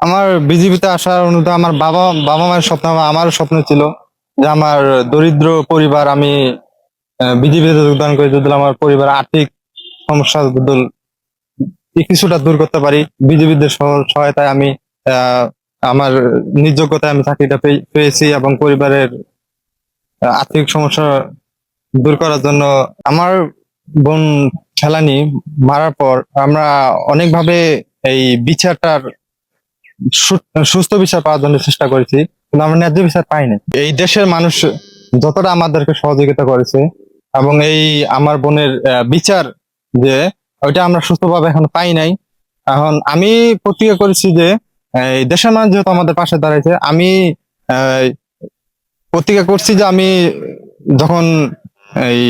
আমার বিজেপিতে আসার অনুযায়ী আমার বাবা বাবা মায়ের স্বপ্ন আমারও স্বপ্ন ছিল যে আমার দরিদ্র পরিবার আমি বিজেপিতে যোগদান করে যদি আমার পরিবার আর্থিক সমস্যা কিছুটা দূর করতে পারি বিজেপিদের সহায়তায় আমি আমার নিজ যোগ্যতায় আমি চাকরিটা পেয়ে- পেয়েছি এবং পরিবারের আর্থিক সমস্যা দূর করার জন্য আমার বোন ফেলানি মারার পর আমরা অনেকভাবে এই বিচারটার সুস্থ বিচার পাওয়ার জন্য চেষ্টা করেছি, কিন্তু আমরা ন্যায্য বিচার পাইনি। এই দেশের মানুষ যতটা আমাদেরকে সহযোগিতা করেছে, এবং এই আমার বোনের বিচার যে, ওইটা আমরা সুস্থভাবে এখন পাই নাই। এখন আমি প্রতিজ্ঞা করেছি যে এই দেশের মানুষ যেহেতু আমাদের পাশে দাঁড়াইছে, আমি প্রতিজ্ঞা করছি যে আমি যখন এই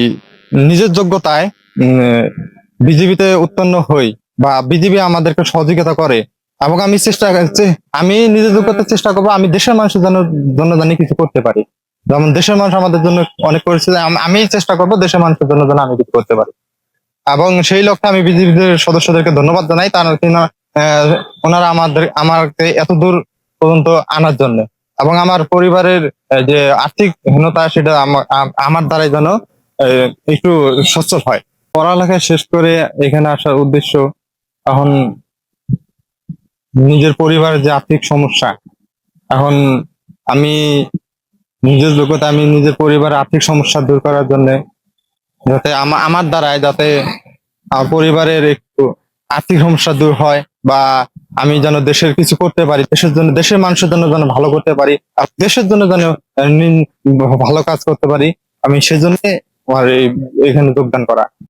নিজের যোগ্যতায় বিজেপিতে উৎপন্ন হই বা বিজেপি আমাদেরকে সহযোগিতা করে এবং আমি চেষ্টা আমি নিজের যোগ্যতার চেষ্টা করব আমি দেশের মানুষের জন্য জন্য জানি কিছু করতে পারি। যেমন দেশের মানুষ আমাদের জন্য অনেক করেছে আমি চেষ্টা করব দেশের মানুষের জন্য যেন আমি কিছু করতে পারি। এবং সেই লক্ষ্যে আমি বিজেপির সদস্যদেরকে ধন্যবাদ জানাই তারা আহ, ওনারা আমাদের আমাকে এত দূর পর্যন্ত আনার জন্য। এবং আমার পরিবারের যে আর্থিক হীনতা সেটা আমা- আমার দ্বারাই যেন একটু সচ্ছল হয়। পড়ালেখা শেষ করে এখানে আসার উদ্দেশ্য এখন নিজের পরিবারের যে আর্থিক সমস্যা। এখন আমি নিজের যোগ্যতা, আমি নিজের পরিবারের আর্থিক সমস্যা দূর করার জন্য যাতে আমা- আমার দ্বারাই যাতে পরিবারের একটু আর্থিক সমস্যা দূর হয় বা আমি যেন দেশের কিছু করতে পারি, দেশের জন্য, দেশের মানুষের জন্য যেন ভালো করতে পারি, আর দেশের জন্য যেন ভালো কাজ করতে পারি, আমি সেজন্য আমার এখানে যোগদান করা।